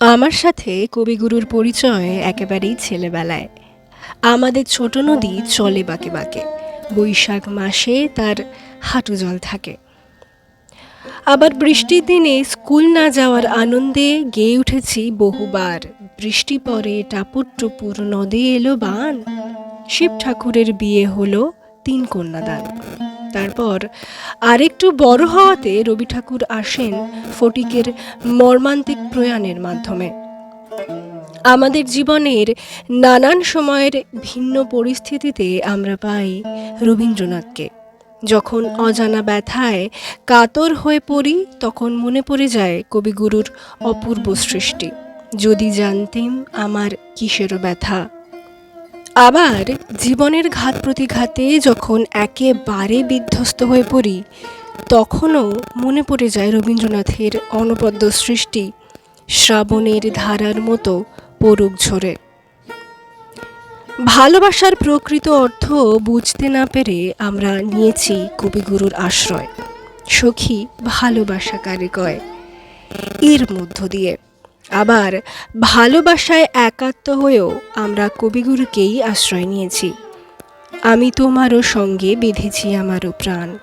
আমার সাথে কবিগুরুর পরিচয় একেবারেই ছেলেবেলায়। আমাদের ছোট নদী চলে বাঁকে বাঁকে। বৈশাখ মাসে তার হাঁটু জল থাকে। আবার বৃষ্টির দিনে স্কুল না যাওয়ার আনন্দে গেয়ে উঠেছি বহুবার। বৃষ্টি পরে টাপুর টুপুর নদী এলো বান। শিব ঠাকুরের বিয়ে হলো তিন কন্যাদান। তারপর আরেকটু বড় হওয়াতে রবি ঠাকুর আসেন ফটিকের মর্মান্তিক প্রয়াণের মাধ্যমে। আমাদের জীবনের নানান সময়ের ভিন্ন পরিস্থিতিতে আমরা পাই রবীন্দ্রনাথকে। যখন অজানা ব্যথায় কাতর হয়ে পড়ি, তখন মনে পড়ে যায় কবিগুরুর অপূর্ব সৃষ্টি। যদি জানতেম আমার কিসেরও ব্যথা। আবার জীবনের ঘাত প্রতিঘাতে যখন একেবারে বিধ্বস্ত হয়ে পড়ি, তখনও মনে পড়ে যায় রবীন্দ্রনাথের অনবদ্য সৃষ্টি, শ্রাবণের ধারার মতো পড়ুক ঝরে। ভালোবাসার প্রকৃত অর্থ বুঝতে না পেরে আমরা নিয়েছি কবিগুরুর আশ্রয়। সখী ভালোবাসা কারে কয়? এর মধ্য দিয়ে। আবার ভালোবাসায় একাত্ম হয়েও আমরা কবিগুরুকেই আশ্রয় নিয়েছি। আমি তোমারও সঙ্গে বেঁধেছি আমারও প্রাণ।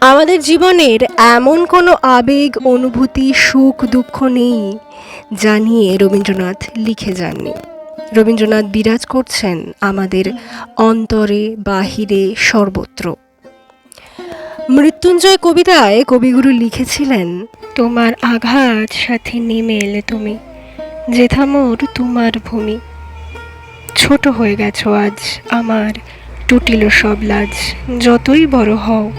আমাদের জীবনের এমন কোনো আবেগ, অনুভূতি, সুখ, দুঃখ নেই, যা নিয়ে রবীন্দ্রনাথ লিখে যাননি। রবীন্দ্রনাথ বিরাজ করছেন আমাদের অন্তরে, বাহিরে সর্বত্র। মৃত্যুঞ্জয় কবিতায় কবিগুরু লিখেছিলেন, তোমার আঘাত সাথে নেমে এলে তুমি যেথা মোর তোমার ভূমি। ছোট হয়ে গেছো আজ, আমার টুটিল সব লাজ। যতই বড় হও,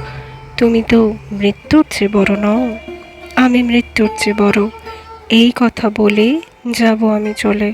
তুমি তো মৃত্যুর চেয়ে বড় নও। আমি মৃত্যুর চেয়ে বড়। এই কথা বলে যাব আমি চলে।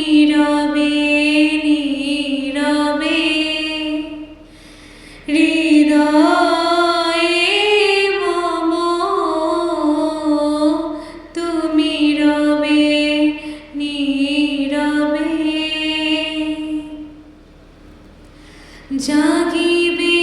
তুমি রবে নীরবে। হৃদয়ে মম তুমি রবে নীরবে। জাগিবে